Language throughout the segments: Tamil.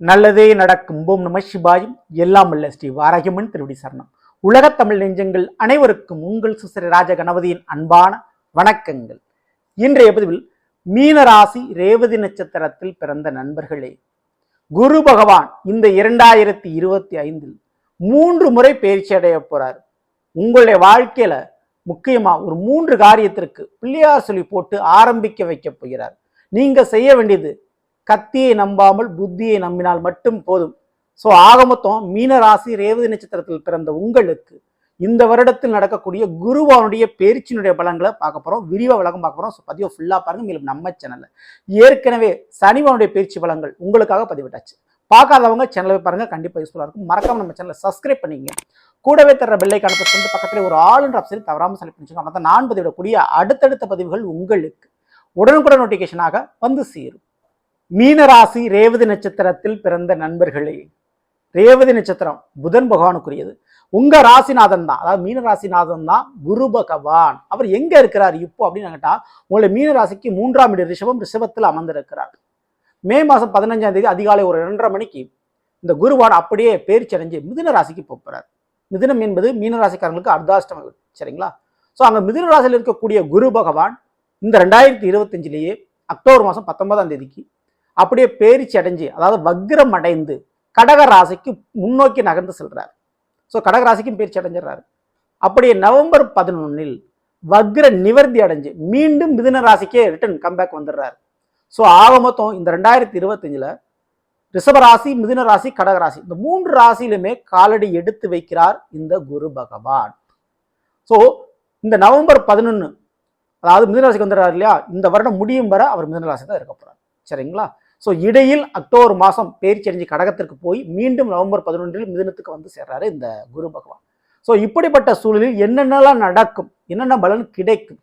நல்லதே நடக்கும். போம் நம சிவாயும். எல்லாம் உள்ள ஸ்ரீ வாராகியம்மன் திருவடி சரணம். உலகத் தமிழ் நெஞ்சங்கள் அனைவருக்கும் உங்கள் சுசரி ராஜ கணபதியின் அன்பான வணக்கங்கள். இன்றைய பதிவில் மீனராசி ரேவதி நட்சத்திரத்தில் பிறந்த நண்பர்களே குரு பகவான் இந்த இரண்டாயிரத்தி இருபத்தி ஐந்தில் மூன்று முறை பயிற்சி அடைய போறார். உங்களுடைய வாழ்க்கையில முக்கியமா ஒரு மூன்று காரியத்திற்கு பிள்ளையார் சொல்லி போட்டு ஆரம்பிக்க வைக்க போகிறார். நீங்க செய்ய வேண்டியது கத்தியை நம்பாமல் புத்தியை நம்பினால் மட்டும் போதும். ஸோ ஆக மொத்தம் மீனராசி ரேவதி நட்சத்திரத்தில் பிறந்த உங்களுக்கு இந்த வருடத்தில் நடக்கக்கூடிய குருவானுடைய பேரிச்சினுடைய பலன்களை பார்க்க போகிறோம் விரிவா விளக்கம் பார்க்க போகிறோம் ஸோ பதிவை ஃபுல்லாக பாருங்கள் மேலும் நம்ம சேனலில் ஏற்கனவே சனிவானுடைய பேச்சு பலன்கள் உங்களுக்காக பதிவிட்டாச்சு. பார்க்காதவங்க சேனலை போய் பாருங்க. கண்டிப்பாக யூஸ்ஃபுல்லாக இருக்கும். மறக்காம நம்ம சேனலை சப்ஸ்கிரைப் பண்ணிங்க. கூடவே தர பெல்லை கணக்கு வந்து பக்கத்தில் ஒரு ஆளுன்ற ஆப்ஷன் தவறாமல் செலக்ட் பண்ணிச்சுக்கோங்க அதான் நான் பதிவிடக்கூடிய அடுத்தடுத்த பதிவுகள் உங்களுக்கு உடனுக்குடன் நோட்டிஃபிகேஷனாக வந்து சேரும். மீனராசி ரேவதி நட்சத்திரத்தில் பிறந்த நண்பர்களே ரேவதி நட்சத்திரம் புதன் பகவானுக்குரியது. உங்க ராசிநாதன் தான் அதாவது மீன ராசிநாதன் தான் குரு பகவான். அவர் எங்க இருக்கிறார் இப்போ அப்படின்னு கேட்டா உங்களுடைய மீன ராசிக்கு மூன்றாம் இடம் ரிஷபம் ரிஷபத்தில் அமர்ந்திருக்கிறார். மே மாதம் பதினஞ்சாம் தேதி அதிகாலை ஒரு ரெண்டரை மணிக்கு இந்த குருவான் அப்படியே பேர்ச்சி அடைஞ்சு மிதுன ராசிக்கு போகிறார் மிதுனம் என்பது மீனராசிக்காரங்களுக்கு அர்த்தாஷ்டம சரிங்களா? ஸோ அங்கே மிதுன ராசியில் இருக்கக்கூடிய குரு பகவான் இந்த ரெண்டாயிரத்தி இருபத்தஞ்சிலேயே அக்டோபர் மாதம் பத்தொன்பதாம் தேதிக்கு அப்படியே பேரிச்சி அடைஞ்சு அதாவது வக்ரம் அடைந்து கடகராசிக்கு முன்னோக்கி நகர்ந்து செல்கிறார் ஸோ கடக ராசிக்கும் பேரிச்சி அடைஞ்சிடுறாரு அப்படியே நவம்பர் பதினொன்னில் வக்ர நிவர்த்தி அடைஞ்சு மீண்டும் மிதுன ராசிக்கே ரிட்டர்ன் கம்பேக் வந்துடுறாரு. ஸோ ஆக மொத்தம் இந்த ரெண்டாயிரத்தி இருபத்தஞ்சில் ரிஷபராசி மிதுன ராசி கடகராசி இந்த மூன்று ராசியிலுமே காலடி எடுத்து வைக்கிறார் இந்த குரு பகவான். ஸோ இந்த நவம்பர் பதினொன்று அதாவது மிதுன ராசிக்கு வந்துடுறாரு இல்லையா? இந்த வருடம் முடியும் வர அவர் மிதுன ராசி தான் இருக்க போகிறார் சரிங்களா? ஸோ இடையில் அக்டோபர் மாதம் பேர்ச்சி கடகத்திற்கு போய் மீண்டும் நவம்பர் பதினொன்றில் மிதுனத்துக்கு வந்து சேர்றாரு இந்த குரு பகவான். ஸோ இப்படிப்பட்ட சூழலில் என்னென்னலாம் நடக்கும்? என்னென்ன பலன் கிடைக்கும்?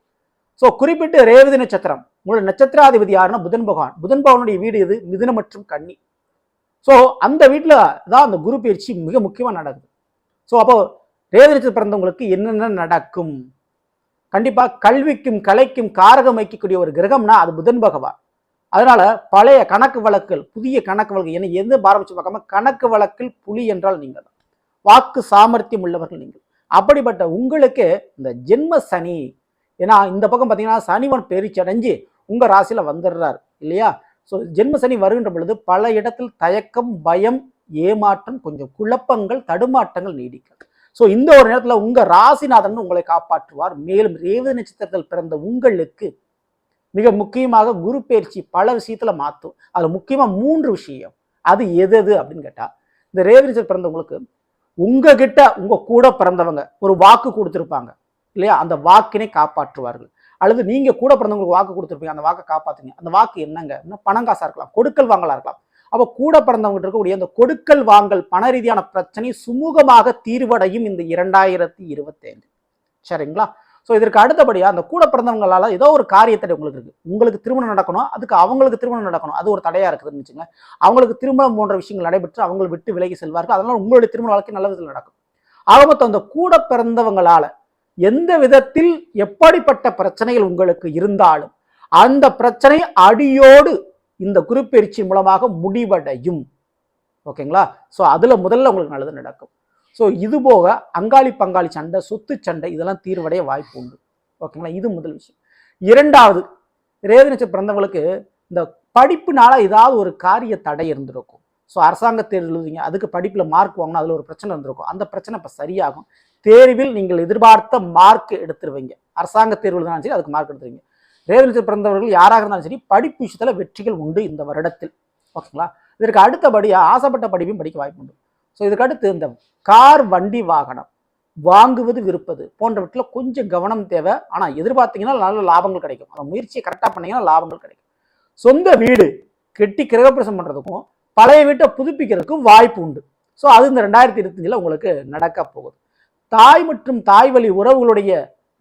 ஸோ குறிப்பிட்டு ரேவதி நட்சத்திரம். உங்களோட நட்சத்திராதிபதி யாருன்னா புதன் பகவான். புதன் பகவானுடைய வீடு இது மிதுனம் மற்றும் கன்னி. ஸோ அந்த வீட்டில் தான் அந்த குரு பயிற்சி மிக முக்கியமாக நடக்குது. ஸோ அப்போ ரேவதி நட்சத்திரம் பிறந்தவங்களுக்கு என்னென்ன நடக்கும்? கண்டிப்பாக கல்விக்கும் கலைக்கும் காரகம் வைக்கக்கூடிய ஒரு கிரகம்னா அது புதன் பகவான். அதனால பழைய கணக்கு வழக்குகள் புதிய கணக்கு வழக்கு என எந்த ஆரம்பிச்சு பார்க்காம கணக்கு வழக்கில் புலி என்றால் நீங்கள் தான். வாக்கு சாமர்த்தியம் உள்ளவர்கள் நீங்கள். அப்படிப்பட்ட உங்களுக்கு இந்த ஜென்ம சனி ஏன்னா இந்த பக்கம் பார்த்தீங்கன்னா சனிவன் பெரிச்சடைஞ்சு உங்கள் ராசியில் வந்துடுறார் இல்லையா? ஸோ ஜென்ம சனி வருகின்ற பொழுது பல இடத்தில் தயக்கம் பயம் ஏமாற்றம் கொஞ்சம் குழப்பங்கள் தடுமாட்டங்கள் நீடிக்கும். ஸோ இந்த ஒரு நேரத்தில் உங்கள் ராசிநாதன் உங்களை காப்பாற்றுவார். மேலும் ரேவதி நட்சத்திரத்தில் பிறந்த உங்களுக்கு மிக முக்கியமாக குரு பயிற்சி பல விஷயத்துல மாற்றும் அதில் முக்கியமாக மூன்று விஷயம். அது எது எது அப்படின்னு கேட்டால் இந்த ரேவதி பிறந்தவங்களுக்கு உங்ககிட்ட உங்க கூட பிறந்தவங்க ஒரு வாக்கு கொடுத்துருப்பாங்க. இல்லையா? அந்த வாக்கினை காப்பாற்றுவார்கள். அல்லது நீங்க கூட பிறந்தவங்களுக்கு வாக்கு கொடுத்துருப்பீங்க அந்த வாக்கை காப்பாற்றுங்க அந்த வாக்கு என்னங்க? இன்னும் பணம் இருக்கலாம் கொடுக்கல் வாங்கலா இருக்கலாம். அப்போ கூட பிறந்தவங்க இருக்கக்கூடிய அந்த கொடுக்கல் வாங்கல் பண ரீதியான பிரச்சனை சுமூகமாக தீர்வடையும் இந்த இரண்டாயிரத்தி இருபத்தைந்து. சரிங்களா? ஸோ இதற்கு அடுத்தபடியாக அந்த கூட பிறந்தவங்களால் ஏதோ ஒரு காரியத்தடை உங்களுக்கு இருக்குது உங்களுக்கு திருமணம் நடக்கணும் அதுக்கு அவங்களுக்கு திருமணம் நடக்கணும். அது ஒரு தடையாக இருக்குதுன்னு வச்சுங்க அவங்களுக்கு திருமணம் போன்ற விஷயங்கள் நடைபெற்று அவங்களை விட்டு விலகி செல்வார்கள். அதனால் உங்களுடைய திருமண வாழ்க்கை நல்ல விதத்தில் நடக்கும். ஆக மொத்தம் அந்த கூட பிறந்தவங்களால் எந்த விதத்தில் எப்படிப்பட்ட பிரச்சனைகள் உங்களுக்கு இருந்தாலும் அந்த பிரச்சனை அடியோடு இந்த குருப்பெயர்ச்சி மூலமாக முடிவடையும். ஓகேங்களா? ஸோ அதில் முதல்ல உங்களுக்கு நல்லது நடக்கும். ஸோ இது போக அங்காளி பங்காளி சண்டை சொத்து சண்டை இதெல்லாம் தீர்வடைய வாய்ப்பு உண்டு. ஓகேங்களா இது முதல் விஷயம். இரண்டாவது ரேவதி நட்சத்திரம் பிறந்தவங்களுக்கு இந்த படிப்புனால ஏதாவது ஒரு காரிய தடை இருந்திருக்கும். ஸோ அரசாங்க தேர்வு எழுதுவீங்க அதுக்கு படிப்பில் மார்க் வாங்கினா அதில் ஒரு பிரச்சனை இருந்திருக்கும். அந்த பிரச்சனை இப்போ சரியாகும். தேர்வில் நீங்கள் எதிர்பார்த்த மார்க் எடுத்துருவீங்க. அரசாங்க தேர்வு எழுதினாலும் சரி அதுக்கு மார்க் எடுத்துருவீங்க. ரேவதி பிறந்தவர்கள் யாராக இருந்தாலும் சரி படிப்பு விஷயத்தில் வெற்றிகள் உண்டு இந்த வருடத்தில். ஓகேங்களா இதற்கு அடுத்தபடியாக ஆசைப்பட்ட படிப்பையும் படிக்க வாய்ப்பு உண்டு. ஸோ இதுக்கடுத்து இந்த கார் வண்டி வாகனம். வாங்குவது விற்பது போன்றவற்றில் கொஞ்சம் கவனம் தேவை. ஆனால் எதிர்பார்த்தீங்கன்னா நல்ல லாபங்கள் கிடைக்கும். அந்த முயற்சியை கரெக்டாக பண்ணீங்கன்னா லாபங்கள் கிடைக்கும். சொந்த வீடு கெட்டி கிரகப்பிரசம் பண்ணுறதுக்கும் பழைய வீட்டை புதுப்பிக்கிறதுக்கும் வாய்ப்பு உண்டு. ஸோ அது இந்த ரெண்டாயிரத்தி இருபத்தஞ்சில் உங்களுக்கு நடக்க போகுது. தாய் மற்றும் தாய் வழி உறவுகளுடைய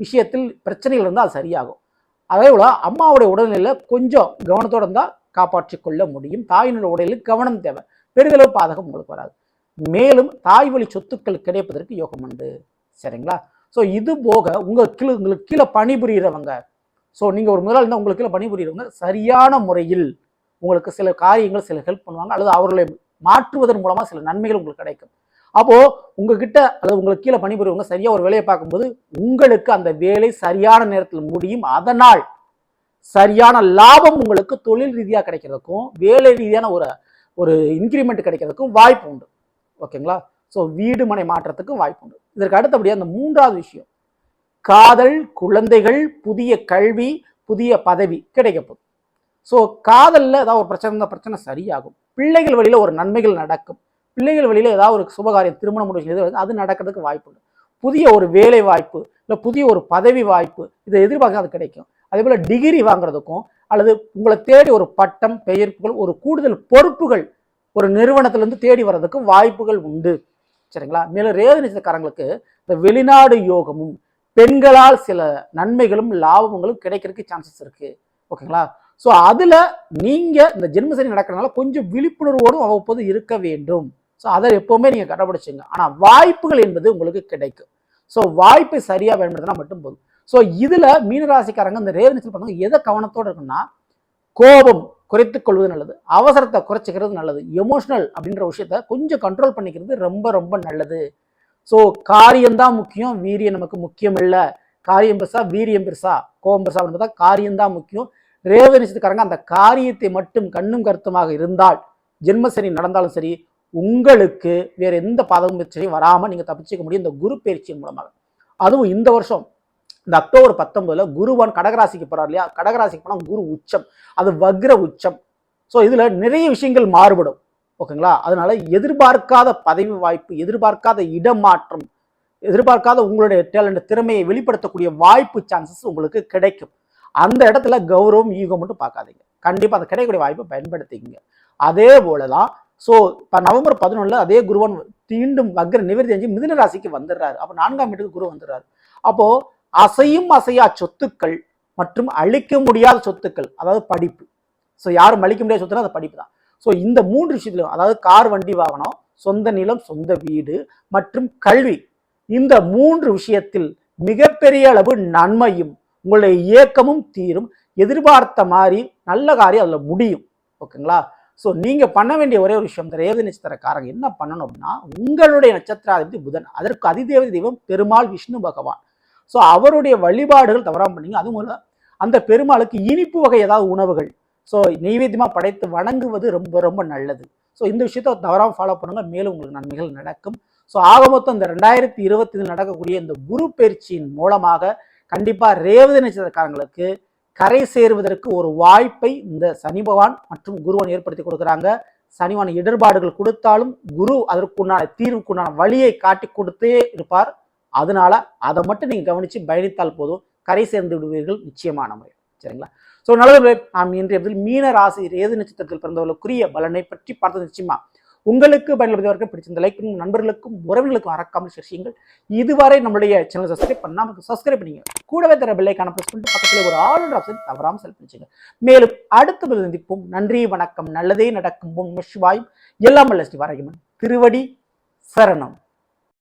விஷயத்தில் பிரச்சனைகள் இருந்தால் அது சரியாகும். அதே போல் அம்மாவுடைய உடல்நிலையில் கொஞ்சம் கவனத்தோடு இருந்தால் காப்பாற்றிக்கொள்ள முடியும். தாயினுடைய உடலில் கவனம் தேவை. பெருதளவு பாதகம் உங்களுக்கு வராது. மேலும் தாய் வழி சொத்துக்கள் கிடைப்பதற்கு யோகம் உண்டு. சரிங்களா? ஸோ இது போக உங்கள் கீழே உங்களுக்கு கீழே பணிபுரிகிறவங்க ஸோ நீங்கள் ஒரு முதலாளி இருந்தால் உங்களுக்கு கீழே பணிபுரியிறவங்க சரியான முறையில் உங்களுக்கு சில காரியங்கள் சில ஹெல்ப் பண்ணுவாங்க அல்லது அவர்களை மாற்றுவதன் மூலமாக சில நன்மைகள் உங்களுக்கு கிடைக்கும். அப்போது உங்ககிட்ட அல்லது உங்களுக்கு கீழே பணிபுரியவங்க சரியாக ஒரு வேலையை பார்க்கும்போது உங்களுக்கு அந்த வேலை சரியான நேரத்தில் முடியும். அதனால் சரியான லாபம் உங்களுக்கு தொழில் ரீதியாக கிடைக்கிறதுக்கும் வேலை ரீதியான ஒரு ஒரு இன்க்ரிமெண்ட் கிடைக்கிறதுக்கும் வாய்ப்பு உண்டு. ஓகேங்களா? ஸோ வீடு மனை மாற்றத்துக்கும் வாய்ப்பு உண்டு இதற்கு அடுத்தபடியாக அந்த மூன்றாவது விஷயம். காதல் குழந்தைகள் புதிய கல்வி புதிய பதவி கிடைக்கப்படும் ஸோ காதலில் ஏதாவது ஒரு பிரச்சனை இருந்தால் பிரச்சனை சரியாகும். பிள்ளைகள் வழியில் ஒரு நன்மைகள் நடக்கும். பிள்ளைகள் வழியில் ஏதாவது ஒரு சுபகாரியம் திருமணம் முடிவு அது நடக்கிறதுக்கு வாய்ப்பு உண்டு புதிய ஒரு வேலை வாய்ப்பு இல்லை புதிய ஒரு பதவி வாய்ப்பு இதை எதிர்பார்க்க அது கிடைக்கும். அதே போல் டிகிரி வாங்குறதுக்கும் அல்லது உங்களை தேடி ஒரு பட்டம் பெயர் புகழ் ஒரு கூடுதல் பொறுப்புகள் ஒரு நிறுவனத்திலேருந்து தேடி வர்றதுக்கும் வாய்ப்புகள் உண்டு. சரிங்களா? மேலும் ரேவதி இந்த வெளிநாடு யோகமும் பெண்களால் சில நன்மைகளும் லாபங்களும் கிடைக்கிறதுக்கு சான்சஸ் இருக்குது ஓகேங்களா? ஸோ அதில் நீங்கள் இந்த ஜென்மசனி நடக்கிறதுனால கொஞ்சம் விழிப்புணர்வோடும் அவ்வப்போது இருக்க வேண்டும். ஸோ அதை எப்போவுமே நீங்கள் கடைபிடிச்சிங்க. ஆனால் வாய்ப்புகள் என்பது உங்களுக்கு கிடைக்கும். ஸோ வாய்ப்பை சரியாக பயன்படுத்தினா மட்டும் போதும். ஸோ இதில் மீனராசிக்காரங்க இந்த ரேவதி நட்சத்திரம் எதை கவனத்தோடு இருக்குன்னா கோபம் குறைத்து கொள்வது நல்லது. அவசரத்தை குறைச்சிக்கிறது நல்லது. எமோஷனல் அப்படின்ற விஷயத்த கொஞ்சம் கண்ட்ரோல் பண்ணிக்கிறது ரொம்ப ரொம்ப நல்லது. ஸோ காரியம்தான் முக்கியம். வீரியம் நமக்கு முக்கியம் இல்லை காரியம் பெருசா வீரியம் பெருசா கோபம் பெருசா என்பதா காரியம்தான் முக்கியம். ரேவதி அந்த காரியத்தை மட்டும் கண்ணும் கருத்துமாக இருந்தால் ஜென்மசனி நடந்தாலும் சரி உங்களுக்கு வேறு எந்த பாதகம் பிரச்சனையும் வராமல் நீங்கள் தப்பிச்சிக்க முடியும். இந்த குரு பயிற்சியின் மூலமாக. அதுவும் இந்த வருஷம். இந்த அக்டோபர் பத்தொன்பதுல குருவான் கடகராசிக்கு போறார் இல்லையா? கடகராசிக்கு போனால் குரு உச்சம் அது வக்ர உச்சம். ஸோ இதுல நிறைய விஷயங்கள் மாறுபடும். ஓகேங்களா? அதனால எதிர்பார்க்காத பதவி வாய்ப்பு எதிர்பார்க்காத இடமாற்றம் எதிர்பார்க்காத உங்களுடைய டேலண்ட் திறமையை வெளிப்படுத்தக்கூடிய வாய்ப்பு சான்சஸ் உங்களுக்கு கிடைக்கும். அந்த இடத்துல கௌரவம் ஈகம் மட்டும் பார்க்காதீங்க. கண்டிப்பாக அந்த கிடைக்கக்கூடிய வாய்ப்பை பயன்படுத்திக்கங்க. அதே போலதான் ஸோ இப்போ நவம்பர் பதினொன்றில் அதே குருவன் தீண்டும் வக்ர நிவர்த்தி செஞ்சு மிதுன ராசிக்கு வந்துடுறாரு. அப்போ நான்காம் வீட்டுக்கு குரு வந்துடுறாரு. அப்போது அசையும் அசையா சொத்துக்கள் மற்றும் அழிக்க முடியாத சொத்துக்கள் அதாவது படிப்பு. ஸோ யாரும் அழிக்க முடியாத சொத்துனா அது படிப்பு தான். ஸோ இந்த மூன்று விஷயத்திலும் அதாவது கார் வண்டி வாகனம் சொந்த நிலம் சொந்த வீடு மற்றும் கல்வி இந்த மூன்று விஷயத்தில் மிகப்பெரிய அளவு நன்மையும் உங்களுடைய இயக்கமும் தீரும். எதிர்பார்த்த மாதிரி நல்ல காரியம் அதில் முடியும். ஓகேங்களா? ஸோ நீங்கள் பண்ண வேண்டிய ஒரே ஒரு விஷயம் இந்த ரேவதி நட்சத்திரக்காரங்க என்ன பண்ணணும் அப்படின்னா உங்களுடைய நட்சத்திராதிபதி புதன் அதற்கு அதிதேவதி தெய்வம் பெருமாள் விஷ்ணு பகவான். ஸோ அவருடைய வழிபாடுகள் தவறாமல் பண்ணீங்க. அதுவும் இல்லை அந்த பெருமாளுக்கு இனிப்பு வகை ஏதாவது உணவுகள். ஸோ நெய்வேத்தியமாக படைத்து வணங்குவது ரொம்ப ரொம்ப நல்லது. ஸோ இந்த விஷயத்த தவறாமல் ஃபாலோ பண்ணுங்கள் மேலும் உங்களுக்கு நன்மைகள் நடக்கும். ஸோ ஆக மொத்தம் இந்த ரெண்டாயிரத்தி இருபத்தி நடக்கக்கூடிய இந்த குரு பயிற்சியின் மூலமாக கண்டிப்பாக ரேவதி நட்சத்திரக்காரங்களுக்கு கரை சேருவதற்கு ஒரு வாய்ப்பை இந்த சனி பகவான் மற்றும் குருவன் ஏற்படுத்தி கொடுக்குறாங்க. சனிவான இடர்பாடுகள் கொடுத்தாலும் குரு அதற்குண்டான தீர்வுக்குண்டான வழியை காட்டி கொடுத்தே இருப்பார். அதனால அதை மட்டும் நீங்கள் கவனித்து பயணித்தால் போதும். கரை சேர்ந்து விடுவீர்கள் நிச்சயமான முறை. சரிங்களா? ஸோ நல்லது நாம் இன்றைய பதில் மீன ராசி ஏது நட்சத்திரத்தில் பிறந்தவர்களுக்குரிய பலனை பற்றி பார்த்தது நிச்சயமா உங்களுக்கு பயன்படுத்தியவர்கள் பிடிச்சிருந்த லைக்கும் நண்பர்களுக்கும் உறவுகளுக்கும் மறக்காமல் ஷேர் செய்யுங்கள். இதுவரை நம்மளுடைய சேனல் சப்ஸ்கிரைப் பண்ணாமல் சப்ஸ்கிரைப் பண்ணிங்க. கூடவே தர பெல்லைக்கான ப்ரெஸ் பண்ணிட்டு பக்கத்தில் ஒரு ஆல் ஆப்ஷன் தவறாமல் செலக்ட் பண்ணிச்சுங்க மேலும் அடுத்த சந்திப்போம். நன்றி வணக்கம் நல்லதே நடக்கும். பொன் சிவாயும். எல்லாம் வல்ல ஸ்ரீ வாரகிமன் திருவடி சரணம்.